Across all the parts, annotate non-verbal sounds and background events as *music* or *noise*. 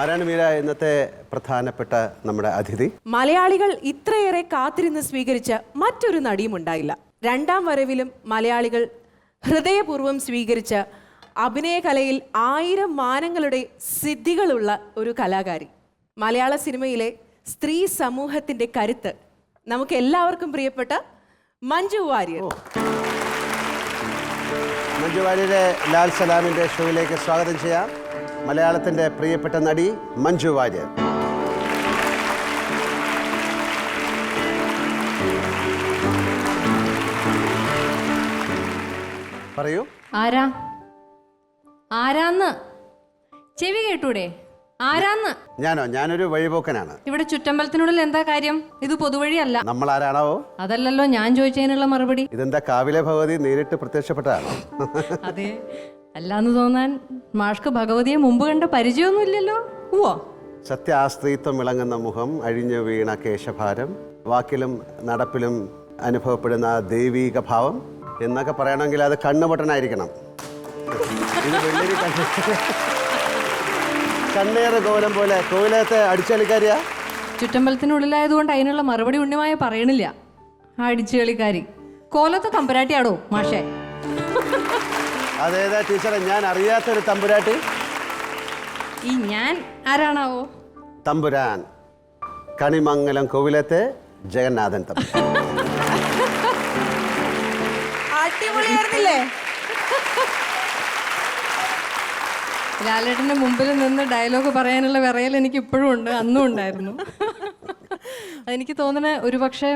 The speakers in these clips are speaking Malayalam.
ആരാണ് മീര ഇന്നത്തെ പ്രധാനപ്പെട്ട നമ്മുടെ അതിഥി. മലയാളികൾ ഇത്രയേറെ കാത്തിരുന്ന് സ്വീകരിച്ച മറ്റൊരു നടിയും ഉണ്ടായില്ല. രണ്ടാം വരവിലും മലയാളികൾ ഹൃദയപൂർവം സ്വീകരിച്ച അഭിനയകലയിൽ ആയിരം മാനങ്ങളുടെ സിദ്ധികളുള്ള ഒരു കലാകാരി. മലയാള സിനിമയിലെ സ്ത്രീ സമൂഹത്തിന്റെ കരുത്ത് നമുക്ക് എല്ലാവർക്കും പ്രിയപ്പെട്ട മഞ്ജു വാര്യർ. മഞ്ജു വാര്യരെ ലാൽ സലാമിന്റെ ഷോയിലേക്ക് സ്വാഗതം ചെയ്യാം. മലയാളത്തിന്റെ പ്രിയപ്പെട്ട നടി മഞ്ജു വാര്യർ. പറയൂ. ആരാ? ആരാന്ന്? ചെവി കേട്ടൂടെ? ആരാന്ന്? ഞാനോ? ഞാനൊരു വഴിപോക്കനാണ്. ഇവിടെ ചുറ്റമ്പലത്തിനുള്ളിൽ എന്താ കാര്യം? ഇത് പൊതുവഴിയല്ല. നമ്മൾ ആരാണോ അതല്ലല്ലോ ഞാൻ ചോദിച്ചതിനുള്ള മറുപടി. ഇതെന്താ കാവിലെ ഭഗവതി നേരിട്ട് പ്രത്യക്ഷപ്പെട്ടതാണോ? അതെ. അല്ലാന്ന് തോന്നാൻ മാഷ്ക്ക് ഭഗവതിയെ മുമ്പ് കണ്ട പരിചയമൊന്നുമില്ലല്ലോ. ഓ സത്യാസ്ത്രീത്വം വിളങ്ങുന്ന മുഖം അഴിഞ്ഞു വീണ കേശഭാരം വാക്കിലും നടപ്പിലും അനുഭവപ്പെടുന്ന ദൈവീക ഭാവം എന്നൊക്കെ പറയണമെങ്കിൽ അത് കണ്ണുപൊട്ടനായിരിക്കണം. കണ്ണേറ് കോലം പോലെ കോലത്തെ അടിച്ചളിക്കാരിയാ ചുറ്റമ്പലത്തിനുള്ളിലായതുകൊണ്ട് അതിനുള്ള മറുപടി ഉണ്ണിമായ പറയണില്ല. അടിച്ചുകളിക്കാരി. കോലത്തെ തമ്പരാട്ടിയാടോ മാഷേ? അതേതാ ടീച്ചറെ ഞാൻ അറിയാത്തൊരു തമ്പുരാട്ടി. ഈ ഞാൻ ആരാണാവോ? തമ്പുരാൻ കണിമംഗലം കോവിലത്തെ ജഗന്നാഥൻ തമ്പുരാൻ. അടിപൊളിയായിരുന്നില്ലേ? ലാലേട്ടന്റെ മുമ്പിൽ നിന്ന് ഡയലോഗ് പറയാനുള്ള വിറയൽ എനിക്ക് ഇപ്പോഴും ഉണ്ട് അന്നും ഉണ്ടായിരുന്നു. അതെനിക്ക് തോന്നുന്നത് ഒരുപക്ഷെ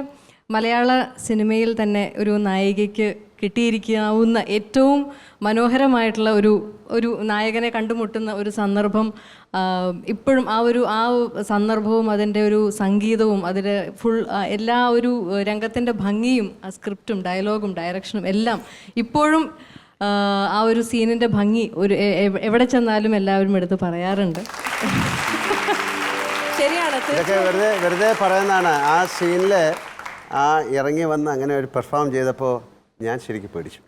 മലയാള സിനിമയിൽ തന്നെ ഒരു നായികയ്ക്ക് കിട്ടിയിരിക്കാവുന്ന ഏറ്റവും മനോഹരമായിട്ടുള്ള ഒരു ഒരു നായകനെ കണ്ടുമുട്ടുന്ന ഒരു സന്ദർഭം ഇപ്പോഴും ആ ഒരു ആ സന്ദർഭവും അതിന്റെ ഒരു സംഗീതവും അതിന്റെ ഫുൾ എല്ലാ ഒരു രംഗത്തിന്റെ ഭംഗിയും ആ സ്ക്രിപ്റ്റും ഡയലോഗും ഡയറക്ഷനും എല്ലാം ഇപ്പോഴും ആ, ഒരു സീനിന്റെ ഭംഗി ഒരു എവിടെ ചെന്നാലും എല്ലാവരും എടുത്ത് പറയാറുണ്ട്. *laughs* ശരിയാണ് വെറുതെ വെറുതെ പറയുന്നതാണ്. ആ സീനിൽ ആ ഇറങ്ങി വന്ന് അങ്ങനെ ഒരു പെർഫോം ചെയ്തപ്പോൾ ഞാൻ ശരിക്കും പേടിച്ചു.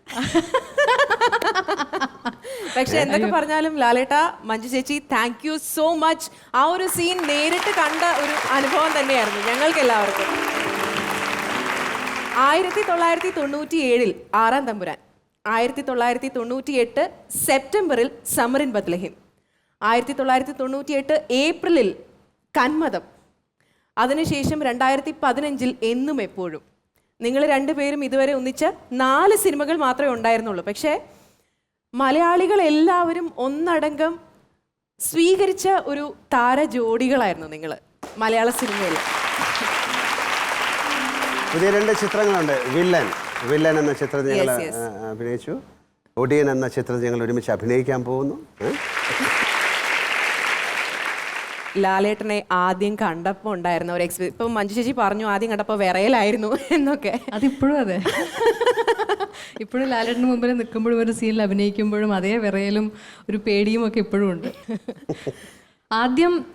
പക്ഷെ എന്തൊക്കെ പറഞ്ഞാലും ലാലേട്ട മഞ്ജു ചേച്ചി താങ്ക് യു സോ മച്ച് ആ ഒരു സീൻ നേരിട്ട് കണ്ട ഒരു അനുഭവം തന്നെയായിരുന്നു ഞങ്ങൾക്ക് എല്ലാവർക്കും ആയിരത്തി തൊള്ളായിരത്തി തൊണ്ണൂറ്റി ഏഴിൽ ആറാം തമ്പുരാൻ ആയിരത്തി തൊള്ളായിരത്തി തൊണ്ണൂറ്റി എട്ട് സെപ്റ്റംബറിൽ സമറിൻ ബത്ലഹിം ആയിരത്തി തൊള്ളായിരത്തി തൊണ്ണൂറ്റി എട്ട് ഏപ്രിലിൽ കന്മതം അതിനുശേഷം രണ്ടായിരത്തി പതിനഞ്ചിൽ എന്നും എപ്പോഴും. നിങ്ങൾ രണ്ടുപേരും ഇതുവരെ ഒന്നിച്ച് നാല് സിനിമകൾ മാത്രമേ ഉണ്ടായിരുന്നുള്ളൂ. പക്ഷേ മലയാളികൾ എല്ലാവരും ഒന്നടങ്കം സ്വീകരിച്ച ഒരു താര ജോഡികളായിരുന്നു നിങ്ങൾ മലയാള സിനിമയിൽ പുതിയ രണ്ട് ചിത്രങ്ങളുണ്ട്. വില്ലൻ. വില്ലൻ എന്ന ചിത്രം ഞങ്ങൾ. അഭിനയിച്ചു. ഒടിയൻ എന്ന ചിത്രത്തിൽ ഞങ്ങൾ ഒരുമിച്ച് അഭിനയിക്കാൻ പോകുന്നു? ലാലേട്ടനെ ആദ്യം കണ്ടപ്പോൾ ഉണ്ടായിരുന്ന ഒരു എക്സ്പീരിയൻസ് ഇപ്പം മഞ്ജു ചേച്ചി പറഞ്ഞു ആദ്യം കണ്ടപ്പോൾ വിറയലായിരുന്നു *laughs* എന്നൊക്കെ. അതിപ്പോഴും അതെ. ഇപ്പോഴും ലാലേട്ടന് മുമ്പിൽ നിൽക്കുമ്പോഴും ഒരു സീനിൽ അഭിനയിക്കുമ്പോഴും അതേ വിറയലും ഒരു പേടിയും ഒക്കെ ഇപ്പോഴും ഉണ്ട്. ആദ്യം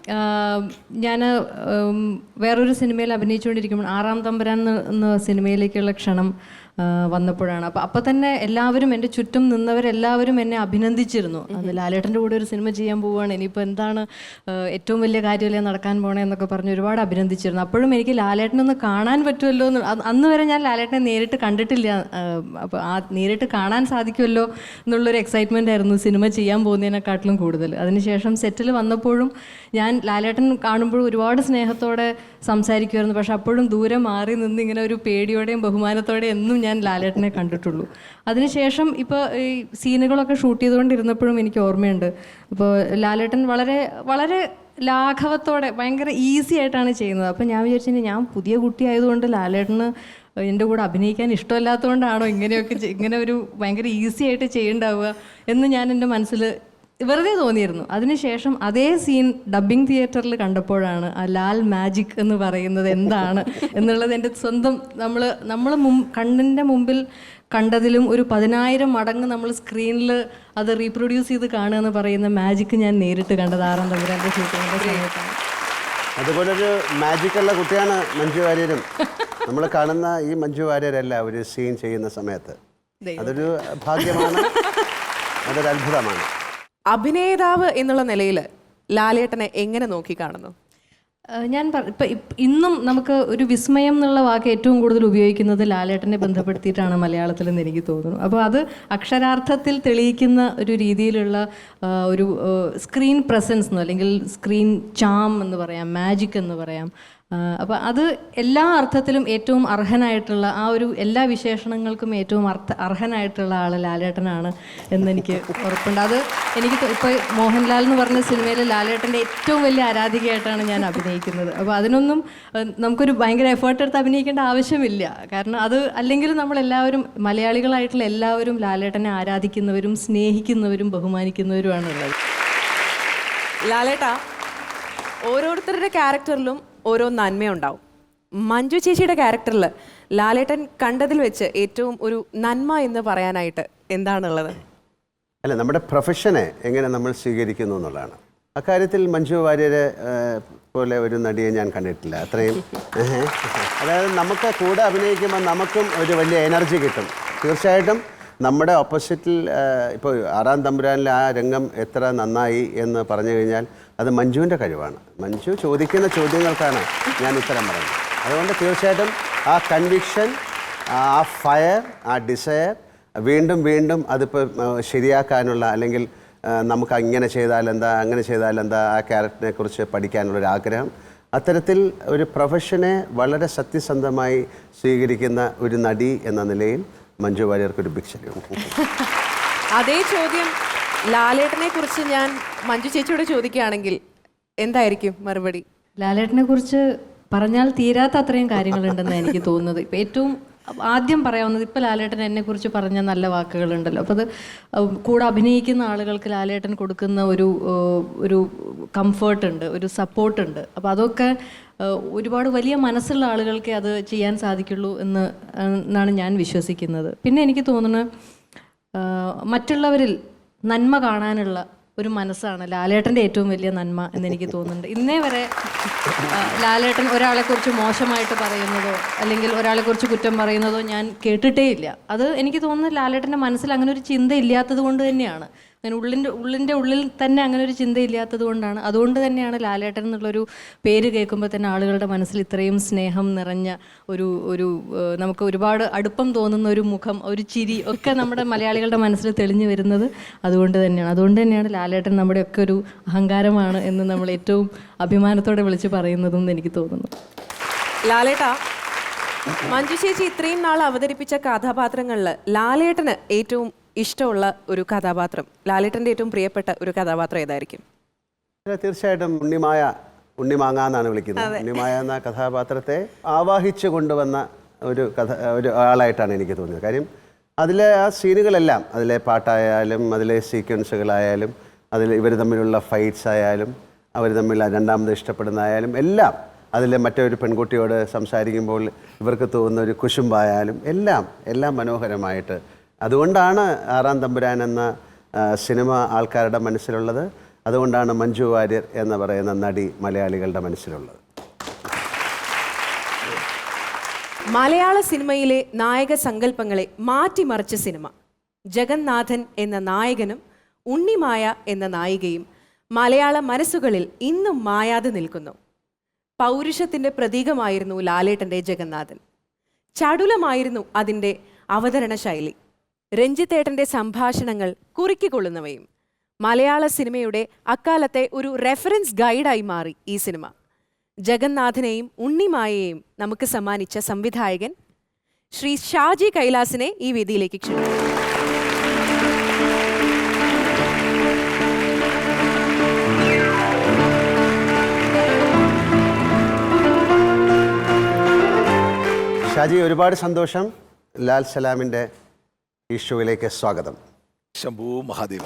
ഞാൻ വേറൊരു സിനിമയിൽ അഭിനയിച്ചുകൊണ്ടിരിക്കുമ്പോൾ ആറാം തമ്പുരാൻ എന്ന- സിനിമയിലേക്കുള്ള ക്ഷണം വന്നപ്പോഴാണ്. അപ്പം അപ്പം തന്നെ എല്ലാവരും എന്റെ ചുറ്റും നിന്നവരെല്ലാവരും എന്നെ അഭിനന്ദിച്ചിരുന്നു. അത് ലാലേട്ടന്റെ കൂടെ ഒരു സിനിമ ചെയ്യാൻ പോവുകയാണ് ഇനിയിപ്പോൾ എന്താണ് ഏറ്റവും വലിയ കാര്യമല്ലേ നടക്കാൻ പോണേ എന്നൊക്കെ പറഞ്ഞ് ഒരുപാട് അഭിനന്ദിച്ചിരുന്നു. അപ്പോഴും എനിക്ക് ലാലേട്ടനൊന്ന് കാണാൻ പറ്റുമല്ലോ എന്ന് അന്ന് വരെ ഞാൻ ലാലേട്ടനെ നേരിട്ട് കണ്ടിട്ടില്ല. അപ്പോൾ ആ നേരിട്ട് കാണാൻ സാധിക്കുമല്ലോ എന്നുള്ളൊരു എക്സൈറ്റ്മെന്റ് ആയിരുന്നു സിനിമ ചെയ്യാൻ പോകുന്നതിനെക്കാട്ടിലും കൂടുതൽ. അതിനുശേഷം സെറ്റിൽ വന്നപ്പോഴും ഞാൻ ലാലേട്ടൻ കാണുമ്പോഴും ഒരുപാട് സ്നേഹത്തോടെ സംസാരിക്കുമായിരുന്നു പക്ഷെ അപ്പോഴും ദൂരെ മാറി നിന്ന് ഇങ്ങനെ ഒരു പേടിയോടെയും ബഹുമാനത്തോടെയും എന്നും ഞാൻ ലാലേട്ടനെ കണ്ടിട്ടുള്ളൂ. അതിനുശേഷം ഇപ്പോൾ ഈ സീനുകളൊക്കെ ഷൂട്ട് ചെയ്തുകൊണ്ടിരുന്നപ്പോഴും എനിക്ക് ഓർമ്മയുണ്ട്. അപ്പോൾ ലാലേട്ടൻ വളരെ വളരെ ലാഘവത്തോടെ ഭയങ്കര ഈസി ആയിട്ടാണ് ചെയ്യുന്നത്. അപ്പോൾ ഞാൻ വിചാരിച്ചു ഞാൻ പുതിയ കുട്ടിയായതുകൊണ്ട് ലാലേട്ടന് എന്റെ കൂടെ അഭിനയിക്കാൻ ഇഷ്ടമല്ലാത്തതുകൊണ്ടാണോ ഇങ്ങനെയൊക്കെ ഇങ്ങനെ ഒരു ഭയങ്കര ഈസി ആയിട്ട് ചെയ്യേണ്ടാവുക എന്ന് ഞാൻ എന്റെ മനസ്സിൽ വെറുതെ തോന്നിയിരുന്നു. അതിനുശേഷം അതേ സീൻ ഡബ്ബിംഗ് തിയേറ്ററിൽ കണ്ടപ്പോഴാണ് ആ ലാൽ മാജിക് എന്ന് പറയുന്നത് എന്താണ് *laughs* എന്നുള്ളത് എന്റെ സ്വന്തം നമ്മൾ നമ്മൾ മും കണ്ണിന്റെ മുമ്പിൽ കണ്ടതിലും ഒരു പതിനായിരം മടങ്ങ് നമ്മൾ സ്ക്രീനിൽ അത് റീപ്രൊഡ്യൂസ് ചെയ്ത് കാണുക എന്ന് പറയുന്ന മാജിക് ഞാൻ നേരിട്ട് കണ്ടത് ആറാം തമ്പുരാന്റെ ഷൂട്ടിങ്ങിന്റെ സമയത്താണ്. അതുപോലൊരു മാജിക്കുള്ള കുട്ടിയാണ് മഞ്ജു വാര്യരും. നമ്മൾ കാണുന്ന ഈ മഞ്ജു വാര്യരല്ല ഒരു സീൻ ചെയ്യുന്ന സമയത്ത്. അതൊരു ഭാഗ്യമാണ്. അതൊരു അത്ഭുതമാണ് അഭിനേതാവ് എന്നുള്ള നിലയിൽ ലാലേട്ടനെ എങ്ങനെ നോക്കി കാണുന്നു? ഞാൻ ഇപ്പം ഇന്നും നമുക്ക് ഒരു വിസ്മയം എന്നുള്ള വാക്ക് ഏറ്റവും കൂടുതൽ ഉപയോഗിക്കുന്നത് ലാലേട്ടനെ ബന്ധപ്പെടുത്തിയിട്ടാണ് മലയാളത്തിൽ എന്ന് എനിക്ക് തോന്നുന്നു. അപ്പോൾ അത് അക്ഷരാർത്ഥത്തിൽ തെളിയിക്കുന്ന ഒരു രീതിയിലുള്ള ഒരു സ്ക്രീൻ പ്രസൻസ് എന്നോ അല്ലെങ്കിൽ സ്ക്രീൻ ചാം എന്ന് പറയാം മാജിക് എന്ന് പറയാം അപ്പോൾ അത് എല്ലാ അർത്ഥത്തിലും ഏറ്റവും അർഹനായിട്ടുള്ള ആ ഒരു എല്ലാ വിശേഷണങ്ങൾക്കും ഏറ്റവും അർത്ഥ അർഹനായിട്ടുള്ള ആൾ ലാലേട്ടനാണ് എന്നെനിക്ക് ഉറപ്പുണ്ട്. അത് എനിക്ക് ഇപ്പൊ മോഹൻലാൽ എന്ന് പറഞ്ഞ സിനിമയിലെ ലാലേട്ടന്റെ ഏറ്റവും വലിയ ആരാധികയായിട്ടാണ് ഞാൻ അഭിനയിക്കുന്നത്. അപ്പോൾ അതിനൊന്നും നമുക്കൊരു ഭയങ്കര എഫേർട്ട് എടുത്ത് അഭിനയിക്കേണ്ട ആവശ്യമില്ല. കാരണം അത് അല്ലെങ്കിൽ നമ്മളെല്ലാവരും മലയാളികളായിട്ടുള്ള എല്ലാവരും ലാലേട്ടനെ ആരാധിക്കുന്നവരും സ്നേഹിക്കുന്നവരും ബഹുമാനിക്കുന്നവരുമാണ് ഉള്ളത് ലാലേട്ടാ ഓരോരുത്തരുടെ ക്യാരക്ടറിലും ഓരോ നന്മയുണ്ടാവും. മഞ്ജു ചേച്ചിയുടെ ക്യാരക്ടറിൽ ലാലേട്ടൻ കണ്ടതിൽ വെച്ച് ഏറ്റവും ഒരു നന്മ എന്ന് പറയാനായിട്ട് എന്താണുള്ളത്? അല്ല നമ്മുടെ പ്രൊഫഷനെ എങ്ങനെ നമ്മൾ സ്വീകരിക്കുന്നു എന്നുള്ളതാണ്. അക്കാര്യത്തിൽ മഞ്ജു വാര്യരെ പോലെ ഒരു നടിയെ ഞാൻ കണ്ടിട്ടില്ല. അത്രയും. *laughs* അതായത് നമുക്ക് കൂടെ അഭിനയിക്കുമ്പോൾ നമുക്കും ഒരു വലിയ എനർജി കിട്ടും. തീർച്ചയായിട്ടും നമ്മുടെ ഓപ്പോസിറ്റിൽ ഇപ്പോൾ ആറാം തമ്പുരാനിൽ ആ രംഗം എത്ര നന്നായി എന്ന് പറഞ്ഞു കഴിഞ്ഞാൽ അത് മഞ്ജുവിന്റെ കഴിവാണ്. മഞ്ജു ചോദിക്കുന്ന ചോദ്യങ്ങൾക്കാണ് ഞാൻ ഉത്തരം പറഞ്ഞത് അതുകൊണ്ട് തീർച്ചയായിട്ടും ആ കൺവിക്ഷൻ ആ ഫയർ ആ ഡിസയർ വീണ്ടും വീണ്ടും അതിപ്പോൾ ശരിയാക്കാനുള്ള അല്ലെങ്കിൽ നമുക്ക് അങ്ങനെ ചെയ്താലെന്താ അങ്ങനെ ചെയ്താലെന്താ ആ ക്യാരക്ടറിനെ കുറിച്ച് പഠിക്കാനുള്ളൊരു ആഗ്രഹം. അത്തരത്തിൽ ഒരു പ്രൊഫഷനെ വളരെ സത്യസന്ധമായി സ്വീകരിക്കുന്ന ഒരു നടി എന്ന നിലയിൽ മഞ്ജു വാര്യർക്ക് ഒരു ബിഗ് അതേ ചോദ്യം ലാലേട്ടനെ കുറിച്ച് ഞാൻ മഞ്ജു ചേച്ചിയോട് ചോദിക്കുകയാണെങ്കിൽ എന്തായിരിക്കും മറുപടി? ലാലേട്ടനെ കുറിച്ച് പറഞ്ഞാൽ തീരാത്ത അത്രയും കാര്യങ്ങളുണ്ടെന്നാണ് എനിക്ക് തോന്നുന്നത്. ഇപ്പം ഏറ്റവും ആദ്യം പറയാവുന്നത് ഇപ്പം ലാലേട്ടൻ എന്നെ കുറിച്ച് പറഞ്ഞ നല്ല വാക്കുകളുണ്ടല്ലോ. അപ്പോൾ അത് കൂടെ അഭിനയിക്കുന്ന ആളുകൾക്ക് ലാലേട്ടൻ കൊടുക്കുന്ന ഒരു ഒരു കംഫേർട്ട് ഉണ്ട് ഒരു സപ്പോർട്ട് ഉണ്ട്. അപ്പോൾ അതൊക്കെ ഒരുപാട് വലിയ മനസ്സുള്ള ആളുകൾക്കേ അത് ചെയ്യാൻ സാധിക്കുള്ളൂ എന്ന് എന്നാണ് ഞാൻ വിശ്വസിക്കുന്നത്. പിന്നെ എനിക്ക് തോന്നുന്നത് മറ്റുള്ളവരിൽ നന്മ കാണാനുള്ള ഒരു മനസ്സാണ്. ലാലേട്ടന്റെ ഏറ്റവും വലിയ നന്മ എന്നെനിക്ക് തോന്നുന്നുണ്ട്. ഇന്നേ വരെ ലാലേട്ടൻ ഒരാളെക്കുറിച്ച് മോശമായിട്ട് പറയുന്നതോ അല്ലെങ്കിൽ ഒരാളെക്കുറിച്ച് കുറ്റം പറയുന്നതോ ഞാൻ കേട്ടിട്ടേ ഇല്ല അത് എനിക്ക് തോന്നുന്നു ലാലേട്ടന്റെ മനസ്സിൽ അങ്ങനെ ഒരു ചിന്ത ഇല്ലാത്തത് കൊണ്ട് തന്നെയാണ്. അങ്ങനെ ഉള്ളിന്റെ ഉള്ളിന്റെ ഉള്ളിൽ തന്നെ അങ്ങനെ ഒരു ചിന്ത ഇല്ലാത്തത് കൊണ്ടാണ്. അതുകൊണ്ട് തന്നെയാണ് ലാലേട്ടൻ എന്നുള്ളൊരു പേര് കേൾക്കുമ്പോൾ തന്നെ ആളുകളുടെ മനസ്സിൽ ഇത്രയും സ്നേഹം നിറഞ്ഞ ഒരു ഒരു നമുക്ക് ഒരുപാട് അടുപ്പം തോന്നുന്ന ഒരു മുഖം ഒരു ചിരി ഒക്കെ നമ്മുടെ മലയാളികളുടെ മനസ്സിൽ തെളിഞ്ഞു വരുന്നത് അതുകൊണ്ട് തന്നെയാണ്. അതുകൊണ്ട് തന്നെയാണ് ലാലേട്ടൻ നമ്മുടെയൊക്കെ ഒരു അഹങ്കാരമാണ് എന്ന് നമ്മൾ ഏറ്റവും അഭിമാനത്തോടെ വിളിച്ച് പറയുന്നതും എന്ന് എനിക്ക് തോന്നുന്നു. ലാലേട്ടാ മഞ്ജു ചേച്ചി ഇത്രയും നാൾ അവതരിപ്പിച്ച കഥാപാത്രങ്ങളിൽ ലാലേട്ടന് ഏറ്റവും ഇഷ്ടമുള്ള ഒരു കഥാപാത്രം. ലാലേട്ടന്റെ ഏറ്റവും പ്രിയപ്പെട്ട ഒരു കഥാപാത്രം ഏതായിരിക്കും? തീർച്ചയായിട്ടും ഉണ്ണിമായ ഉണ്ണിമാങ്ങ എന്നാണ് വിളിക്കുന്നത്. ഉണ്ണിമായ എന്ന കഥാപാത്രത്തെ ആവാഹിച്ചു കൊണ്ടുവന്ന ഒരു കഥ ഒരു ആളായിട്ടാണ് എനിക്ക് തോന്നിയത്. കാര്യം അതിലെ ആ സീനുകളെല്ലാം അതിലെ പാട്ടായാലും അതിലെ സീക്വൻസുകളായാലും അതിൽ ഇവർ തമ്മിലുള്ള ഫൈറ്റ്സ് ആയാലും അവർ തമ്മിൽ രണ്ടാമത് ഇഷ്ടപ്പെടുന്നതായാലും എല്ലാം അതിൽ മറ്റൊരു പെൺകുട്ടിയോട് സംസാരിക്കുമ്പോൾ ഇവർക്ക് തോന്നുന്ന ഒരു കുശുമ്പായാലും എല്ലാം എല്ലാം മനോഹരമായിട്ട് അതുകൊണ്ടാണ് ആറാം തമ്പുരാൻ എന്ന സിനിമ ആൾക്കാരുടെ മനസ്സിലുള്ളത്. അതുകൊണ്ടാണ് മഞ്ജു വാര്യർ എന്ന് പറയുന്ന നടി മലയാളികളുടെ മനസ്സിലുള്ളത്. മലയാള സിനിമയിലെ നായക സങ്കല്പങ്ങളെ മാറ്റിമറിച്ച സിനിമ. ജഗന്നാഥൻ എന്ന നായകനും ഉണ്ണിമായ എന്ന നായികയും മലയാള മനസ്സുകളിൽ ഇന്നും മായാതെ നിൽക്കുന്നു. പൗരുഷത്തിന്റെ പ്രതീകമായിരുന്നു ലാലേട്ടന്റെ ജഗന്നാഥൻ. ചടുലമായിരുന്നു അതിന്റെ അവതരണ ശൈലി രഞ്ജിത്തേട്ടന്റെ സംഭാഷണങ്ങൾ കുറുക്കിക്കൊള്ളുന്നവയും മലയാള സിനിമയുടെ അക്കാലത്തെ ഒരു റെഫറൻസ് ഗൈഡായി മാറി ഈ സിനിമ. ജഗന്നാഥനെയും ഉണ്ണിമായയെയും നമുക്ക് സമ്മാനിച്ച സംവിധായകൻ ശ്രീ ഷാജി കൈലാസിനെ ഈ വേദിയിലേക്ക് ക്ഷണിക്കുന്നു. ഷാജി ഒരുപാട് സന്തോഷം. ലാൽ സലാമിന്റെ ഈ ഷോയിലേക്ക് സ്വാഗതം. ശംഭു മഹാദേവ.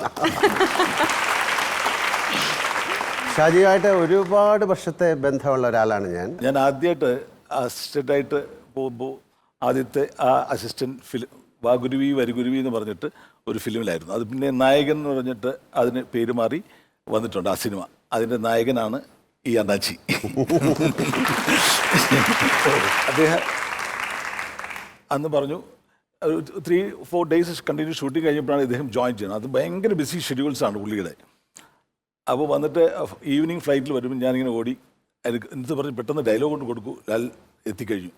ഷാജിയായിട്ട് ഒരുപാട് വർഷത്തെ ബന്ധമുള്ള ഒരാളാണ് ഞാൻ. ഞാൻ ആദ്യമായിട്ട് അസിസ്റ്റന്റായിട്ട് പോകുമ്പോൾ ആദ്യത്തെ ആ അസിസ്റ്റന്റ് ഫിലിം വാഗുരുവി വരിഗുരുവി എന്ന് പറഞ്ഞിട്ട് ഒരു ഫിലിമിലായിരുന്നു. അത് പിന്നെ നായകൻ എന്ന് പറഞ്ഞിട്ട് അതിന് പേര് മാറി വന്നിട്ടുണ്ട് ആ സിനിമ. അതിന്റെ നായകനാണ് ഈ അണ്ണാച്ചി. *laughs* അദ്ദേഹം അന്ന് പറഞ്ഞു three four days continue shooting കഴിഞ്ഞപ്പോഴാണ് ഇദ്ദേഹം ജോയിൻ ചെയ്യുന്നത്. അത് ഭയങ്കര ബിസി ഷെഡ്യൂൾസാണ് ആണ് പുള്ളിയുടെ. അപ്പോൾ വന്നിട്ട് ഈവനിങ് ഫ്ലൈറ്റിൽ വരുമ്പോൾ ഞാനിങ്ങനെ ഓടി. എന്നിട്ട് പറഞ്ഞ് പെട്ടെന്ന് ഡയലോഗ് കൊണ്ട് കൊടുക്കൂ. ലാൽ എത്തിക്കഴിഞ്ഞു.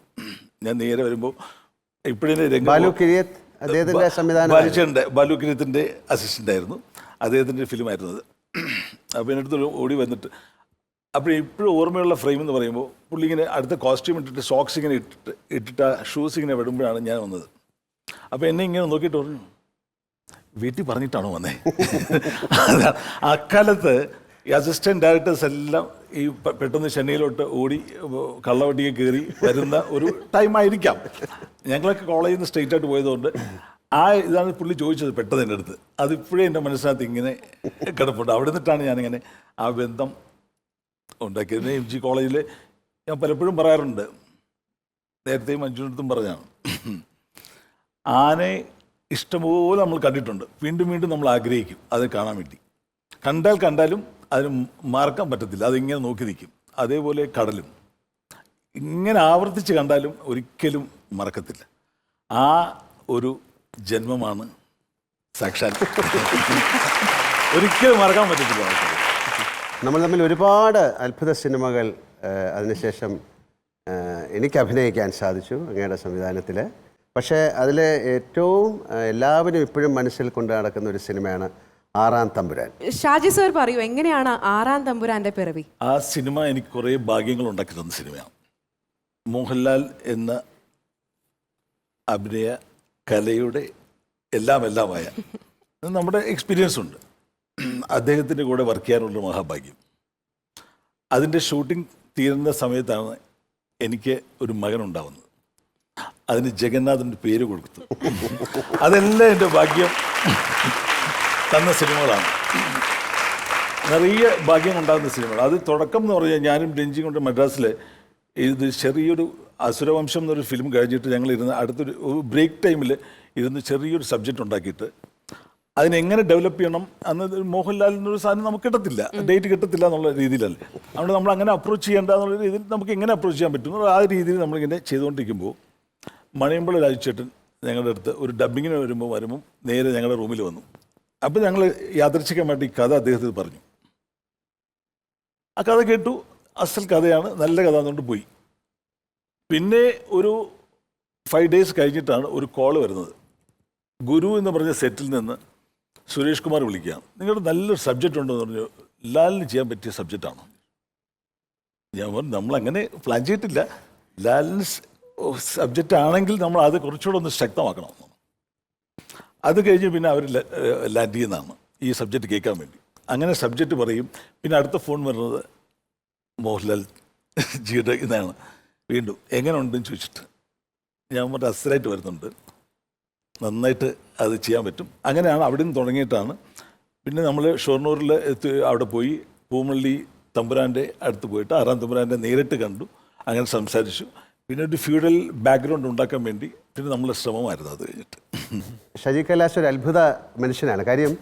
ഞാൻ നേരെ വരുമ്പോൾ ഇപ്പോഴേ ബാലു കിരിയത്ത് സംവിധാനം ബാലു കിരീത്തിന്റെ അസിസ്റ്റന്റ് ആയിരുന്നു. അദ്ദേഹത്തിന്റെ ഫിലിമായിരുന്നു അത് അപ്പോൾ എന്റെ അടുത്ത് ഓടി വന്നിട്ട് അപ്പോൾ ഇപ്പോഴും ഓർമ്മയുള്ള ഫ്രെയിം എന്ന് പറയുമ്പോൾ പുള്ളി ഇങ്ങനെ അടുത്ത കോസ്റ്റ്യൂം ഇട്ടിട്ട് സോക്സ് ഇങ്ങനെ ഇട്ടിട്ട് ഇട്ടിട്ട് ആ ഷൂസ് ഇങ്ങനെ വിടുമ്പോഴാണ് ഞാൻ വന്നത്. അപ്പോൾ എന്നെ ഇങ്ങനെ നോക്കിയിട്ട് പറഞ്ഞു വീട്ടിൽ പറഞ്ഞിട്ടാണോ വന്നേ? അക്കാലത്ത് ഈ അസിസ്റ്റന്റ് ഡയറക്ടേഴ്സ് എല്ലാം ഈ പെട്ടെന്ന് ചെന്നൈയിലോട്ട് ഓടി കള്ളവട്ടിയെ കയറി വരുന്ന ഒരു ടൈം ആയിരിക്കാം. ഞങ്ങളൊക്കെ കോളേജിൽ നിന്ന് സ്ട്രെയിറ്റ് ആയിട്ട് പോയതുകൊണ്ട് ആ ഇതാണ് പുള്ളി ചോദിച്ചത് പെട്ടെന്ന് എന്റെ അടുത്ത്. അതിപ്പോഴേ എന്റെ മനസ്സിനകത്ത് ഇങ്ങനെ കിടപ്പുണ്ട്. അവിടെ നിന്നിട്ടാണ് ഞാനിങ്ങനെ ആ ബന്ധം ഉണ്ടാക്കിയത്. എം ജി കോളേജിൽ ഞാൻ പലപ്പോഴും പറയാറുണ്ട്. നേരത്തെയും അടുത്തും പറഞ്ഞാണ് ആനയെ ഇഷ്ടംപോലെ നമ്മൾ കണ്ടിട്ടുണ്ട്. വീണ്ടും വീണ്ടും നമ്മൾ ആഗ്രഹിക്കും. അത് കാണാൻ വേണ്ടി. കണ്ടാൽ കണ്ടാലും അതിന് മറക്കാൻ പറ്റത്തില്ല. അതിങ്ങനെ നോക്കി നിൽക്കും. അതേപോലെ കടലും. ഇങ്ങനെ ആവർത്തിച്ച് കണ്ടാലും ഒരിക്കലും മറക്കത്തില്ല. ആ ഒരു ജന്മമാണ് സാക്ഷാൽ. ഒരിക്കലും മറക്കാൻ പറ്റത്തില്ല നമ്മൾ തമ്മിൽ ഒരുപാട് അത്ഭുത സിനിമകൾ അതിനുശേഷം എനിക്ക് അഭിനയിക്കാൻ സാധിച്ചു അങ്ങയുടെ സംവിധാനത്തിൽ പക്ഷേ അതിലെ ഏറ്റവും എല്ലാവരും ഇപ്പോഴും മനസ്സിൽ കൊണ്ട് നടക്കുന്ന ഒരു സിനിമയാണ് ആറാം തമ്പുരാൻ. ഷാജി സർ പറയൂ എങ്ങനെയാണ് ആറാം തമ്പുരാന്റെ പിറവി? ആ സിനിമ എനിക്ക് കുറേ ഭാഗ്യങ്ങൾ ഉണ്ടാക്കി തന്ന സിനിമയാണ്. മോഹൻലാൽ എന്ന അഭിനയ കലയുടെ എല്ലാം എല്ലാമായ നമ്മുടെ എക്സ്പീരിയൻസ് ഉണ്ട്. അദ്ദേഹത്തിന്റെ കൂടെ വർക്ക് ചെയ്യാനുള്ള മഹാഭാഗ്യം. അതിന്റെ ഷൂട്ടിംഗ് തീരുന്ന സമയത്താണ് എനിക്ക് ഒരു മകൻ ഉണ്ടാവുന്നത്. അതിന് ജഗന്നാഥന്റെ പേര് കൊടുത്തു. അതെല്ലാം എന്റെ ഭാഗ്യം തന്ന സിനിമകളാണ്. നിറയെ ഭാഗ്യം ഉണ്ടാകുന്ന സിനിമകൾ. അത് തുടക്കം എന്ന് പറഞ്ഞാൽ ഞാനും രഞ്ജിയും കൊണ്ട് മദ്രാസിൽ ഇത് ചെറിയൊരു അസുരവംശം എന്നൊരു ഫിലിം കഴിഞ്ഞിട്ട് ഞങ്ങൾ ഇരുന്ന് അടുത്തൊരു ബ്രേക്ക് ടൈമിൽ ഇരുന്ന് ചെറിയൊരു സബ്ജക്റ്റ് ഉണ്ടാക്കിയിട്ട് അതിനെങ്ങനെ ഡെവലപ്പ് ചെയ്യണം അന്ന് മോഹൻലാലിനൊരു സാധനം നമുക്ക് കിട്ടത്തില്ല. ഡേറ്റ് കിട്ടത്തില്ല എന്നുള്ള രീതിയിലല്ലേ. അതുകൊണ്ട് നമ്മൾ അങ്ങനെ അപ്രോച്ച് ചെയ്യേണ്ട എന്നുള്ള രീതിയിൽ നമുക്ക് എങ്ങനെ അപ്രോച്ച് ചെയ്യാൻ പറ്റുന്നു ആ രീതിയിൽ നമ്മളിങ്ങനെ ചെയ്തുകൊണ്ടിരിക്കുമ്പോൾ മണിയമ്പള രാജുചേട്ടൻ ഞങ്ങളുടെ അടുത്ത് ഒരു ഡബിങ്ങിന് വരുമ്പോൾ വരുമ്പോൾ നേരെ ഞങ്ങളുടെ റൂമിൽ വന്നു. അപ്പോൾ ഞങ്ങൾ യാദർച്ഛികമായിട്ട് ഈ കഥ അദ്ദേഹത്തിന് പറഞ്ഞു. ആ കഥ കേട്ടു. അസൽ കഥയാണ്. നല്ല കഥ എന്നുകൊണ്ട് പോയി. പിന്നെ ഒരു ഫൈവ് ഡേയ്സ് കഴിഞ്ഞിട്ടാണ് ഒരു കോൾ വരുന്നത്. ഗുരു എന്ന് പറഞ്ഞ സെറ്റിൽ നിന്ന് സുരേഷ് കുമാർ വിളിക്കുകയാണ്. നിങ്ങളുടെ നല്ലൊരു സബ്ജക്റ്റ് ഉണ്ടെന്ന് പറഞ്ഞു. ലാലിന് ചെയ്യാൻ പറ്റിയ സബ്ജക്റ്റാണ് ഞാൻ പറഞ്ഞു നമ്മളങ്ങനെ പ്ലാൻ ചെയ്തിട്ടില്ല. ലാലിന് സബ്ജക്റ്റ് ആണെങ്കിൽ നമ്മൾ അത് കുറച്ചുകൂടെ ഒന്ന് ശക്തമാക്കണം. അത് കഴിഞ്ഞ് പിന്നെ അവർ ലാൻഡ് ചെയ്യുന്നതാണ് ഈ സബ്ജക്റ്റ് കേൾക്കാൻ വേണ്ടി. അങ്ങനെ സബ്ജക്റ്റ് പറയും. പിന്നെ അടുത്ത ഫോൺ വരുന്നത് മോഹൻലാൽ ജിയുടെ ഇതാണ്. വീണ്ടും എങ്ങനെ ഉണ്ടെന്ന് ചോദിച്ചിട്ട്. ഞാൻ മറ്റേ അസലായിട്ട് വരുന്നുണ്ട്. നന്നായിട്ട് അത് ചെയ്യാൻ പറ്റും. അങ്ങനെയാണ് അവിടെ നിന്ന് തുടങ്ങിയിട്ടാണ്. പിന്നെ നമ്മൾ ഷൊർണൂരിൽ അവിടെ പോയി പൂമള്ളി തമ്പുരാന്റെ അടുത്ത് പോയിട്ട് ആറാം തമ്പുരാന്റെ നേരിട്ട് കണ്ടു. അങ്ങനെ സംസാരിച്ചു. പിന്നെ ഒരു ഫ്യൂഡൽ ബാക്ക്ഗ്രൗണ്ട് ഉണ്ടാക്കാൻ വേണ്ടി പിന്നെ നമ്മളെ ശ്രമമായിരുന്നു അത് കഴിഞ്ഞിട്ട്. ഷജി കൈലാസ് ഒരു അത്ഭുത മനുഷ്യനാണ്. കാര്യം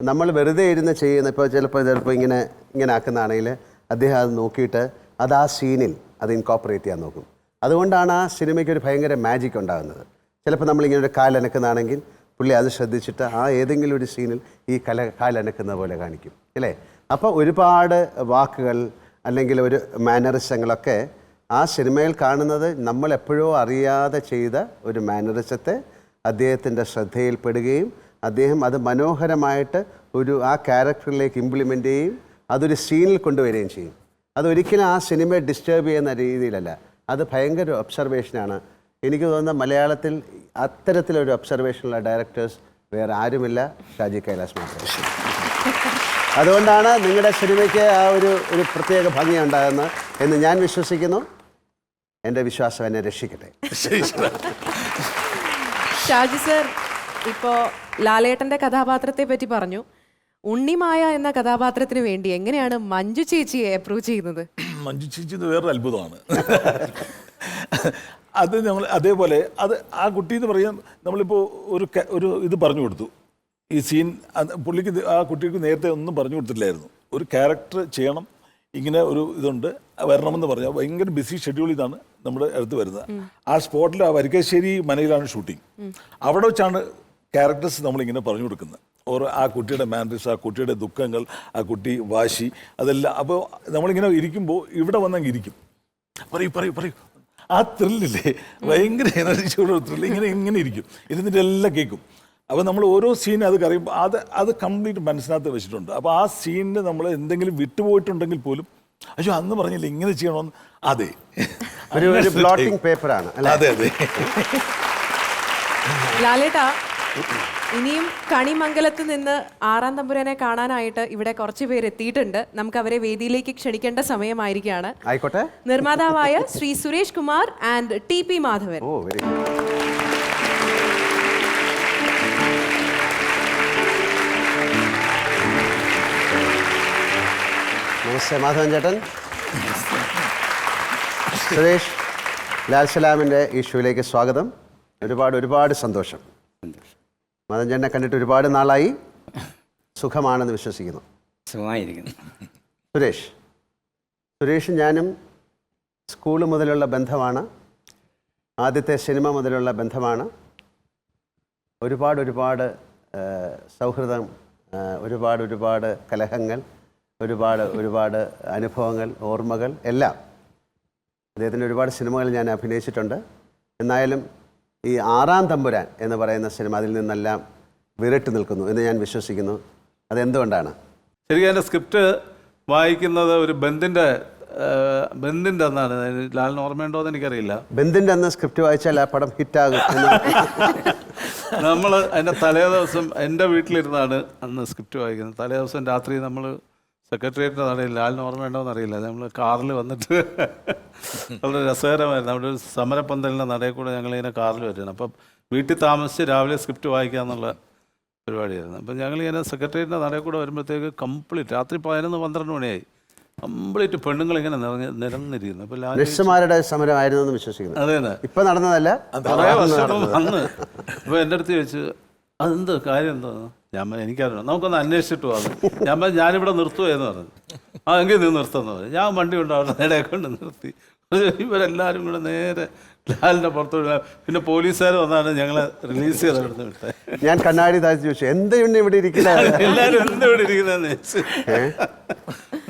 നമ്മൾ വെറുതെ ഇരുന്ന് ചെയ്യുന്ന ഇപ്പോൾ ചിലപ്പോൾ ചിലപ്പോൾ ഇങ്ങനെ ഇങ്ങനെ ആക്കുന്നതാണെങ്കിൽ അദ്ദേഹം അത് നോക്കിയിട്ട് അത് ആ സീനിൽ അത് ഇൻകോപ്പറേറ്റ് ചെയ്യാൻ നോക്കും. അതുകൊണ്ടാണ് ആ സിനിമയ്ക്ക് ഒരു ഭയങ്കര മാജിക് ഉണ്ടാകുന്നത്. ചിലപ്പോൾ നമ്മളിങ്ങനെ ഒരു കാലനക്കുന്നതാണെങ്കിൽ പുള്ളി അത് ശ്രദ്ധിച്ചിട്ട് ആ ഏതെങ്കിലും ഒരു സീനിൽ ഈ കല കാലനക്കുന്ന പോലെ കാണിക്കും. അല്ലേ? അപ്പോൾ ഒരുപാട് വാക്കുകൾ അല്ലെങ്കിൽ ഒരു മാനറിസങ്ങളൊക്കെ ആ സിനിമയിൽ കാണുന്നത് നമ്മൾ എപ്പോഴോ അറിയാതെ ചെയ്ത ഒരു മാനറിസത്തെ അദ്ദേഹത്തിന്റെ ശ്രദ്ധയിൽപ്പെടുകയും അദ്ദേഹം അത് മനോഹരമായിട്ട് ഒരു ആ ക്യാരക്ടറിലേക്ക് ഇംപ്ലിമെന്റ് ചെയ്യും അതൊരു സീനിൽ കൊണ്ടുവരികയും ചെയ്യും. അതൊരിക്കലും ആ സിനിമയെ ഡിസ്റ്റേബ് ചെയ്യുന്ന രീതിയിലല്ല. അത് ഭയങ്കര ഒബ്സർവേഷനാണ്. എനിക്ക് തോന്നുന്ന മലയാളത്തിൽ അത്തരത്തിലൊരു ഒബ്സർവേഷനുള്ള ഡയറക്ടേഴ്സ് വേറെ ആരുമില്ല. ഷാജി കൈലാസ് മാത്രമേ അതുകൊണ്ടാണ് നിങ്ങളുടെ സിനിമയ്ക്ക് ആ ഒരു ഒരു പ്രത്യേക ഭംഗി ഉണ്ടാകുന്നത് എന്ന് ഞാൻ വിശ്വസിക്കുന്നു. എന്റെ വിശ്വാസം എന്നെ രക്ഷിക്കട്ടെ. ഷാജി സർ ഇപ്പോൾ ലാലേട്ടന്റെ കഥാപാത്രത്തെ പറ്റി പറഞ്ഞു. ഉണ്ണിമായ എന്ന കഥാപാത്രത്തിന് വേണ്ടി എങ്ങനെയാണ് മഞ്ജു ചേച്ചിയെ അപ്രൂവ് ചെയ്യുന്നത്? മഞ്ജു ചേച്ചി എന്ന് വേറൊരു അത്ഭുതമാണ്. അത് നമ്മൾ അതേപോലെ അത് ആ കുട്ടി എന്ന് പറയാൻ നമ്മളിപ്പോൾ ഒരു ഒരു ഇത് പറഞ്ഞു കൊടുത്തു. ഈ സീൻ പുള്ളിക്ക് ആ കുട്ടിക്ക് നേരത്തെ ഒന്നും പറഞ്ഞു കൊടുത്തിട്ടില്ലായിരുന്നു ഒരു ക്യാരക്ടർ ചെയ്യണം ഇങ്ങനെ ഒരു ഇതുണ്ട് വരണമെന്ന് പറഞ്ഞാൽ ഭയങ്കര ബിസി ഷെഡ്യൂൾ ഇതാണ് നമ്മുടെ അടുത്ത് വരുന്നത്. ആ സ്പോട്ടിൽ ആ വരിക്കശ്ശേരി മനയിലാണ് ഷൂട്ടിംഗ് അവിടെ വെച്ചാണ് ക്യാരക്ടേഴ്സ് നമ്മളിങ്ങനെ പറഞ്ഞു കൊടുക്കുന്നത്. ഓർ ആ കുട്ടിയുടെ മാനറിസ് ആ കുട്ടിയുടെ ദുഃഖങ്ങൾ ആ കുട്ടി വാശി അതെല്ലാം അപ്പോൾ നമ്മളിങ്ങനെ ഇരിക്കുമ്പോൾ ഇവിടെ വന്നങ്ങ് ഇരിക്കും. പറയൂ പറയൂ പറയൂ. ആ ത്രില്ലില്ലേ? ഭയങ്കര എനർജിയോടെ ത്രില്ല്. ഇങ്ങനെ ഇങ്ങനെ ഇരിക്കും. ഇരുന്നിട്ട് എല്ലാം കേൾക്കും. അപ്പോൾ നമ്മൾ ഓരോ സീൻ അത് കറിയുമ്പോൾ അത് അത് കംപ്ലീറ്റ് മനസ്സിനകത്ത് വെച്ചിട്ടുണ്ട്. അപ്പോൾ ആ സീനിന് നമ്മൾ എന്തെങ്കിലും വിട്ടുപോയിട്ടുണ്ടെങ്കിൽ പോലും അയ്യോ അന്ന് പറഞ്ഞില്ല ഇങ്ങനെ ചെയ്യണമെന്ന് അതെ. ഒരു പേപ്പറാണ് അതെ അതെ. ലാലേട്ടാ ഇനിയും കണിമംഗലത്ത് നിന്ന് ആറാം തമ്പുരാനെ കാണാനായിട്ട് ഇവിടെ കുറച്ച് പേര് എത്തിയിട്ടുണ്ട്. നമുക്ക് അവരെ വേദിയിലേക്ക് ക്ഷണിക്കേണ്ട സമയമായിരിക്കുകയാണ്. ആയിക്കോട്ടെ. നിർമ്മാതാവായ Shri Suresh Kumar and T P Madhavan. Oh very good നമസ്തേ മാധവൻ ചേട്ടൻ. സുരേഷ് ലാൽ സലാമിന്റെ ഈ ഷോയിലേക്ക് സ്വാഗതം. ഒരുപാട് ഒരുപാട് സന്തോഷം. മാധവൻ ചേട്ടനെ കണ്ടിട്ട് ഒരുപാട് നാളായി. സുഖമാണെന്ന് വിശ്വസിക്കുന്നു. സുഖമായിരിക്കുന്നു. സുരേഷ് സുരേഷും ഞാനും സ്കൂൾ മുതലുള്ള ബന്ധമാണ്. ആദ്യത്തെ സിനിമ മുതലുള്ള ബന്ധമാണ്. ഒരുപാട് ഒരുപാട് സൗഹൃദം ഒരുപാട് ഒരുപാട് കലഹങ്ങൾ ഒരുപാട് ഒരുപാട് അനുഭവങ്ങൾ ഓർമ്മകൾ എല്ലാം. അദ്ദേഹത്തിന്റെ ഒരുപാട് സിനിമകൾ ഞാൻ അഭിനയിച്ചിട്ടുണ്ട്. എന്നായാലും ഈ ആറാം തമ്പുരാൻ എന്ന് പറയുന്ന സിനിമ അതിൽ നിന്നെല്ലാം വിരട്ട് നിൽക്കുന്നു എന്ന് ഞാൻ വിശ്വസിക്കുന്നു. അതെന്തുകൊണ്ടാണ്? ശരിക്കും എന്റെ സ്ക്രിപ്റ്റ് വായിക്കുന്നത് ഒരു ബന്ധിന്റെ ബന്ധിന്റെ എന്നാണ് ലാലിന് ഓർമ്മയുണ്ടോ എന്ന് എനിക്കറിയില്ല. ബന്ദിന്റെ അന്ന് സ്ക്രിപ്റ്റ് വായിച്ചാൽ ആ പടം ഹിറ്റാകും *laughs* നമ്മൾ അതിന്റെ തലേ ദിവസം എന്റെ വീട്ടിലിരുന്നാണ് അന്ന് സ്ക്രിപ്റ്റ് വായിക്കുന്നത്. തലേ ദിവസം രാത്രി നമ്മൾ സെക്രട്ടേറിയറ്റിന്റെ നടയിൽ ലാലിന് ഓർമ്മയുണ്ടോ എന്നറിയില്ല. നമ്മൾ കാറിൽ വന്നിട്ട് വളരെ രസകരമായിരുന്നു. അവിടെ ഒരു സമരപ്പന്തലിന്റെ നടയിൽ കൂടെ ഞങ്ങളിങ്ങനെ കാറിൽ വരുന്നത് അപ്പം വീട്ടിൽ താമസിച്ച് രാവിലെ സ്ക്രിപ്റ്റ് വായിക്കുക എന്നുള്ള പരിപാടിയായിരുന്നു. അപ്പം ഞങ്ങളിങ്ങനെ സെക്രട്ടേറിയറ്റിന്റെ നടയിൽ കൂടെ വരുമ്പോഴത്തേക്ക് കംപ്ലീറ്റ് രാത്രി പതിനൊന്ന് പന്ത്രണ്ട് മണിയായി. കംപ്ലീറ്റ് പെണ്ണുങ്ങൾ ഇങ്ങനെ നിറഞ്ഞ് നിരന്നിരിക്കുന്നു. അപ്പോൾ ലാൽ നഴ്സുമാരുടെ സമരമായിരുന്നു എന്ന് വിശ്വസിക്കുന്നു. അതെ തന്നെ ഇപ്പൊ നടന്നതല്ല കുറേ വർഷം വന്ന്. അപ്പൊ എന്റെ അടുത്ത് ചോദിച്ചു അതെന്ത്? കാര്യം എന്താ ഞാൻ എനിക്കറിയാം നമുക്കൊന്ന് അന്വേഷിച്ചിട്ട് പോകാം ഞാൻ പറഞ്ഞു ഞാനിവിടെ നിർത്തുകയെന്ന് പറഞ്ഞു. ആ എങ്കിൽ നീ നിർത്തുന്നു പറഞ്ഞു. ഞാൻ വണ്ടി കൊണ്ട് അവിടെ നേരെ കൊണ്ട് നിർത്തി. ഇവരെല്ലാവരും കൂടെ നേരെ ലാലിന്റെ പുറത്ത് പിന്നെ പോലീസുകാർ വന്നാണ് ഞങ്ങളെ റിലീസ് ചെയ്ത് അവിടുന്ന് വിട്ടത് ഞാൻ കണ്ണാടി താഴ്ച ചോദിച്ചു എന്തുണ്ട് ഇവിടെ ഇരിക്കുന്നത് എല്ലാവരും എന്താ ഇവിടെ ഇരിക്കുന്നതെന്ന് ചോദിച്ചു.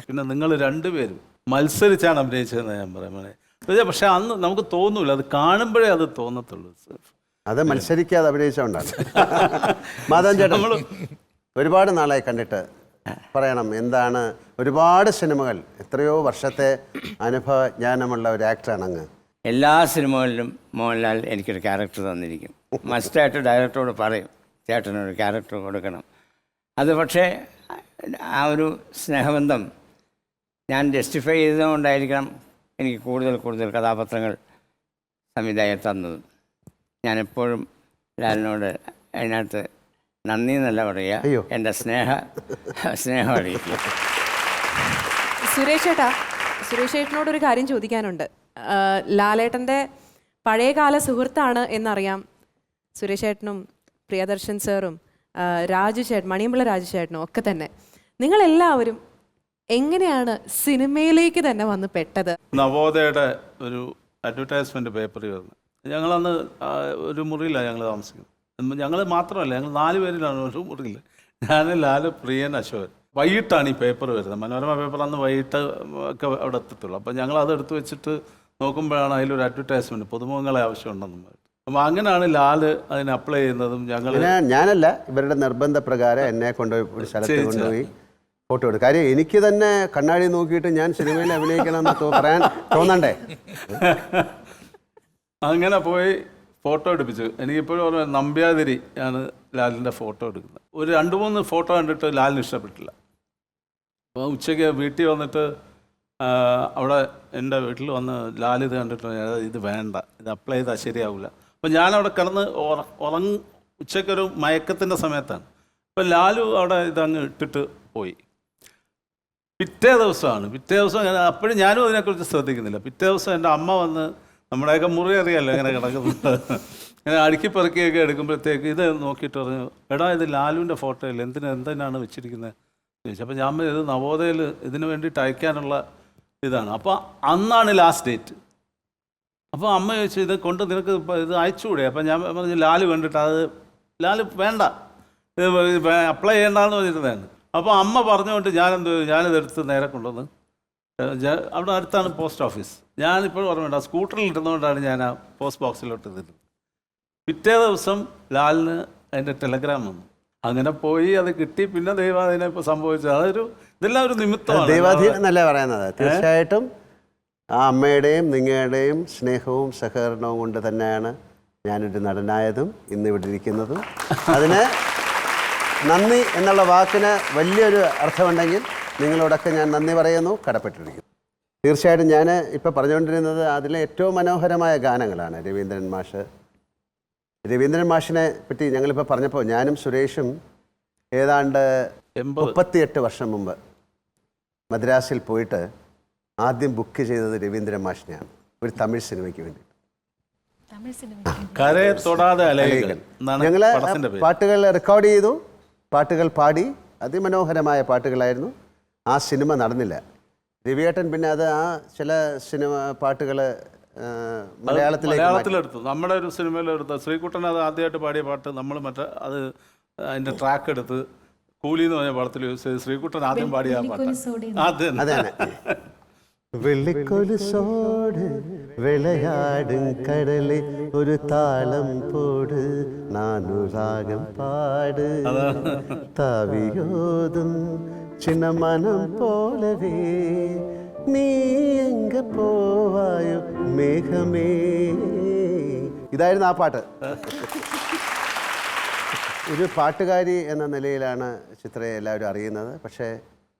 പിന്നെ നിങ്ങൾ രണ്ടുപേരും മത്സരിച്ചാണ് അഭിനയിച്ചതെന്ന് ഞാൻ പറയാൻ പക്ഷെ അന്ന് നമുക്ക് തോന്നൂല. അത് കാണുമ്പോഴേ അത് തോന്നത്തുള്ളൂ അത് മത്സരിക്കാതെ അഭിനയിച്ചോണ്ടാണ്. മാധവൻ ചേട്ടൻ ഒരുപാട് നാളായി കണ്ടിട്ട് പറയണം എന്താണ് ഒരുപാട് സിനിമകൾ എത്രയോ വർഷത്തെ അനുഭവജ്ഞാനമുള്ള ഒരു ആക്ടറാണ് അങ്ങ് എല്ലാ സിനിമകളിലും മോഹൻലാൽ എനിക്കൊരു ക്യാരക്ടർ തന്നിരിക്കും. മസ്റ്റായിട്ട് ഡയറക്ടറോട് പറയും ചേട്ടനൊരു ക്യാരക്ടർ കൊടുക്കണം. അത് പക്ഷേ ആ ഒരു സ്നേഹബന്ധം ഞാൻ ജസ്റ്റിഫൈ ചെയ്തുകൊണ്ടായിരിക്കണം എനിക്ക് കൂടുതൽ കൂടുതൽ കഥാപാത്രങ്ങൾ സംവിധായകർ തന്നത്. ഞാൻ എപ്പോഴും ലാലിനോട് അതിനകത്ത് നന്ദി എന്നല്ല പറയുക അയ്യോ. എന്റെ സ്നേഹ സ്നേഹം അറിയിക്കും. സുരേഷ് ഏട്ടാ സുരേഷ് ഏട്ടനോട് ഒരു കാര്യം ചോദിക്കാനുണ്ട്. ആ, ലാലേട്ടന്റെ പഴയകാല സുഹൃത്താണ് എന്നറിയാം. സുരേഷ് ഏട്ടനും പ്രിയദർശൻ സാറും ആ, രാജു ചേട്ടൻ മണിയമ്പിള്ള രാജു ചേട്ടനും ഒക്കെ തന്നെ. നിങ്ങളെല്ലാവരും എങ്ങനെയാണ് സിനിമയിലേക്ക് തന്നെ വന്ന് പെട്ടത്? നവോദയയുടെ ഒരു അഡ്വർടൈസ്മെന്റ് പേപ്പറിൽ വരുന്നത് ഞങ്ങളന്ന് ഒരു മുറിയിലാണ് ഞങ്ങൾ താമസിക്കുന്നത്. ഞങ്ങൾ മാത്രമല്ല ഞങ്ങൾ നാല് പേരിലാണ് ഒരു മുറിയിൽ ഞാൻ ലാൽ പ്രിയൻ അശോകൻ. വൈകിട്ടാണ് ഈ പേപ്പർ വരുന്നത്. മനോരമ പേപ്പർ അന്ന് വൈകിട്ട് ഒക്കെ അവിടെ എത്തത്തുള്ളൂ. അപ്പോൾ ഞങ്ങൾ അത് എടുത്ത് വെച്ചിട്ട് നോക്കുമ്പോഴാണ് അതിലൊരു അഡ്വർടൈസ്മെന്റ് പുതുമുഖങ്ങളെ ആവശ്യമുണ്ടെന്നും അപ്പം അങ്ങനെയാണ് ലാൽ അതിന് അപ്ലൈ ചെയ്യുന്നതും ഞങ്ങൾ ഞാനല്ല ഇവരുടെ നിർബന്ധ പ്രകാരം എന്നെ കൊണ്ടുപോയി ഒരു സ്ഥലത്ത് കൊണ്ടുപോയി ഫോട്ടോ എടുക്കും. കാര്യം എനിക്ക് തന്നെ കണ്ണാടി നോക്കിയിട്ട് ഞാൻ സിനിമയിൽ അഭിനയിക്കണം എന്ന് പറയാൻ തോന്നണ്ടേ? *laughs* അങ്ങനെ പോയി ഫോട്ടോ എടുപ്പിച്ചു. എനിക്കിപ്പോഴും ഓർമ്മ നമ്പ്യാതിരി ആണ് ലാലിന്റെ ഫോട്ടോ എടുക്കുന്നത്. ഒരു രണ്ട് മൂന്ന് ഫോട്ടോ കണ്ടിട്ട് ലാലിന് ഇഷ്ടപ്പെട്ടില്ല അപ്പോൾ ഉച്ചയ്ക്ക് വീട്ടിൽ വന്നിട്ട് അവിടെ എന്റെ വീട്ടിൽ വന്ന് ലാൽ ഇത് കണ്ടിട്ട് ഇത് വേണ്ട. ഇത് അപ്ലൈ ചെയ്താൽ ശരിയാവില്ല. അപ്പോൾ ഞാനവിടെ കിടന്ന് ഉറ- ഉറങ്ങ ഉച്ചയ്ക്കൊരു മയക്കത്തിന്റെ സമയത്താണ്. അപ്പോൾ ലാലു അവിടെ ഇതങ്ങ് ഇട്ടിട്ട് പോയി. പിറ്റേ ദിവസമാണ്. പിറ്റേ ദിവസം അപ്പോഴും ഞാനും അതിനെക്കുറിച്ച് ശ്രദ്ധിക്കുന്നില്ല. പിറ്റേ ദിവസം എന്റെ അമ്മ വന്ന് നമ്മുടെയൊക്കെ മുറി അറിയാലോ ഇങ്ങനെ കിടക്കുന്നത്. ഇങ്ങനെ അടുക്കി പെറുക്കിയൊക്കെ എടുക്കുമ്പോഴത്തേക്ക് ഇത് നോക്കിയിട്ട് പറഞ്ഞു എടാ ഇത് ലാലുവിന്റെ ഫോട്ടോയിൽ എന്തിനാ എന്തിനാണ് വെച്ചിരിക്കുന്നത് ചോദിച്ചു. അപ്പോൾ ഞാൻ ഇത് നവോദയയിൽ ഇതിന് വേണ്ടിയിട്ട് അയക്കാനുള്ള ഇതാണ്. അപ്പോൾ അന്നാണ് ലാസ്റ്റ് ഡേറ്റ് അപ്പോൾ അമ്മ ചോദിച്ചു ഇത് കൊണ്ട് നിനക്ക് ഇത് അയച്ചുകൂടെ? അപ്പം ഞാൻ പറഞ്ഞു ലാൽ കണ്ടിട്ട് അത് ലാൽ വേണ്ട. ഇത് അപ്ലൈ ചെയ്യണ്ടെന്ന് പറഞ്ഞിരുന്നതാണ്. അപ്പോൾ അമ്മ പറഞ്ഞുകൊണ്ട് ഞാനെന്ത്? ഞാനിതെടുത്ത് നേരെ കൊണ്ടുവന്ന് അവിടെ അടുത്താണ് പോസ്റ്റ് ഓഫീസ്. ഞാനിപ്പോൾ ഓർമ്മയുണ്ട് ആ സ്കൂട്ടറിൽ ഇരുന്നുകൊണ്ടാണ് ഞാൻ ആ പോസ്റ്റ് ബോക്സിലോട്ട് ഇരുന്നത്. പിറ്റേ ദിവസം ലാലിന് അതിന്റെ ടെലഗ്രാം വന്നു. അങ്ങനെ പോയി അത് കിട്ടി പിന്നെ ദൈവാധീനം ഇപ്പോൾ സംഭവിച്ചത് അതൊരു ഇതെല്ലാം ഒരു നിമിത്തമാണ്. ദൈവാധീനം എന്നല്ല പറയുന്നത്? തീർച്ചയായിട്ടും ആ അമ്മയുടെയും നിങ്ങളുടെയും സ്നേഹവും സഹകരണവും കൊണ്ട് തന്നെയാണ് ഞാനൊരു നടനായതും ഇന്ന് ഇവിടെ ഇരിക്കുന്നതും. അതിന് നന്ദി എന്നുള്ള വാക്കിന് വലിയൊരു അർത്ഥമുണ്ടെങ്കിൽ നിങ്ങളോടൊക്കെ ഞാൻ നന്ദി പറയുന്നു. കടപ്പെട്ടിരിക്കുന്നു. തീർച്ചയായിട്ടും ഞാൻ ഇപ്പോൾ പറഞ്ഞുകൊണ്ടിരുന്നത് അതിലെ ഏറ്റവും മനോഹരമായ ഗാനങ്ങളാണ് രവീന്ദ്രൻ മാഷ്. രവീന്ദ്രൻ മാഷിനെ പറ്റി ഞങ്ങളിപ്പോൾ പറഞ്ഞപ്പോൾ ഞാനും സുരേഷും ഏതാണ്ട് മുപ്പത്തിയെട്ട് വർഷം മുമ്പ് മദ്രാസിൽ പോയിട്ട് ആദ്യം ബുക്ക് ചെയ്തത് രവീന്ദ്രൻ മാഷിനെയാണ്. ഒരു തമിഴ് സിനിമയ്ക്ക് വേണ്ടി. ഞങ്ങൾ പാട്ടുകൾ റെക്കോർഡ് ചെയ്തു. പാട്ടുകൾ പാടി. അതിമനോഹരമായ പാട്ടുകളായിരുന്നു. ആ സിനിമ നടന്നില്ല. രവിയേട്ടൻ പിന്നെ അത് ആ ചില സിനിമ പാട്ടുകൾ. മലയാളത്തിലെടുത്തു. നമ്മുടെ ഒരു സിനിമയിലെടുത്ത ശ്രീകുട്ടൻ അത് ആദ്യമായിട്ട് പാടിയ പാട്ട് നമ്മൾ മറ്റേ അത് അതിന്റെ ട്രാക്ക് എടുത്ത് കൂലി എന്ന് പറഞ്ഞ പടത്തിൽ യൂസ് ചെയ്ത് ശ്രീകുട്ടൻ ആദ്യം പാടിയ ആ പാട്ട്. വെള്ളിക്കൊലുസോട് വിളയാടും കടൽ ഒരു താളം പോട് നാനുരാഗം പാട് താവിയോതും ചിന്ന മനം പോലവേ നീ എങ്ക പോവായോ മേഘമേ? ഇതായിരുന്നു ആ പാട്ട്. ഒരു പാട്ടുകാരി എന്ന നിലയിലാണ് ചിത്രയെ എല്ലാവരും അറിയുന്നത്. പക്ഷേ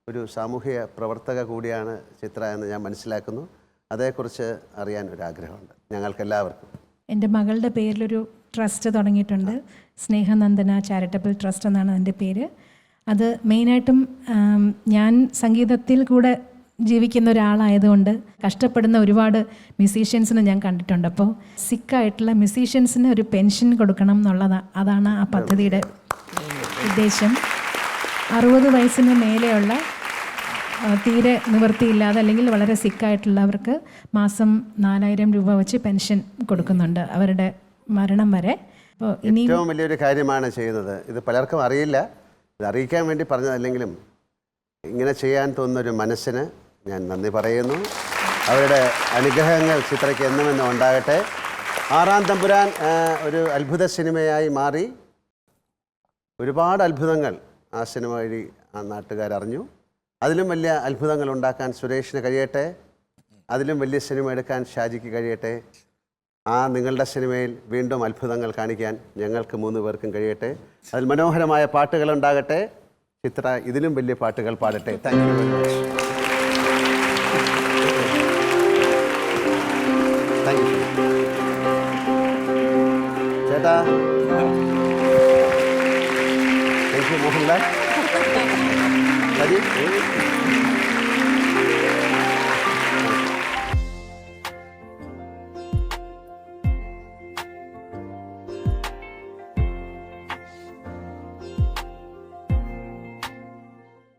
ഒരു സാമൂഹിക പ്രവർത്തക കൂടിയാണ് ചിത്ര എന്ന് ഞാൻ മനസ്സിലാക്കുന്നു. അതേക്കുറിച്ച് അറിയാൻ ഒരു ആഗ്രഹമുണ്ട് ഞങ്ങൾക്ക് എല്ലാവർക്കും എന്റെ മകളുടെ പേരിലൊരു ട്രസ്റ്റ് തുടങ്ങിയിട്ടുണ്ട്. സ്നേഹനന്ദന ചാരിറ്റബിൾ ട്രസ്റ്റ് എന്നാണ് അതിന്റെ പേര്. അത് മെയിനായിട്ടും ഞാൻ സംഗീതത്തിൽ കൂടെ ജീവിക്കുന്ന ഒരാളായതുകൊണ്ട് കഷ്ടപ്പെടുന്ന ഒരുപാട് മ്യൂസീഷ്യൻസിനെ ഞാൻ കണ്ടിട്ടുണ്ട്. അപ്പോൾ സിക്കായിട്ടുള്ള മ്യൂസീഷ്യൻസിന് ഒരു പെൻഷൻ കൊടുക്കണം എന്നുള്ളതാണ് അതാണ് ആ പദ്ധതിയുടെ ഉദ്ദേശം. അറുപത് വയസ്സിന് മേലെയുള്ള തീരെ നിവൃത്തിയില്ലാതെ അല്ലെങ്കിൽ വളരെ സിക്കായിട്ടുള്ളവർക്ക് മാസം നാലായിരം രൂപ വെച്ച് പെൻഷൻ കൊടുക്കുന്നുണ്ട് അവരുടെ മരണം വരെ. ഏറ്റവും വലിയൊരു കാര്യമാണ് ചെയ്യുന്നത്. ഇത് പലർക്കും അറിയില്ല. അറിയിക്കാൻ വേണ്ടി പറഞ്ഞതല്ലെങ്കിലും ഇങ്ങനെ ചെയ്യാൻ തോന്നുന്ന ഒരു മനസ്സിന് ഞാൻ നന്ദി പറയുന്നു. അവരുടെ അനുഗ്രഹങ്ങൾ ചിത്രയ്ക്ക് എന്നും എന്നും ഉണ്ടാകട്ടെ. ആറാം തമ്പുരാൻ ഒരു അത്ഭുത സിനിമയായി മാറി. ഒരുപാട് അത്ഭുതങ്ങൾ ആ സിനിമ വഴി ആ നാട്ടുകാരറിഞ്ഞു അതിലും വലിയ അത്ഭുതങ്ങൾ ഉണ്ടാക്കാൻ സുരേഷിന് കഴിയട്ടെ. അതിലും വലിയ സിനിമ എടുക്കാൻ ഷാജിക്ക് കഴിയട്ടെ. ആ നിങ്ങളുടെ സിനിമയിൽ വീണ്ടും അത്ഭുതങ്ങൾ കാണിക്കാൻ ഞങ്ങൾക്ക് മൂന്ന് പേർക്കും കഴിയട്ടെ. അതിൽ മനോഹരമായ പാട്ടുകൾ ഉണ്ടാകട്ടെ. ചിത്ര ഇതിലും വലിയ പാട്ടുകൾ പാടട്ടെ. Thank you very much thank you ചേട്ടാ. Thank you Mohanlal. *laughs*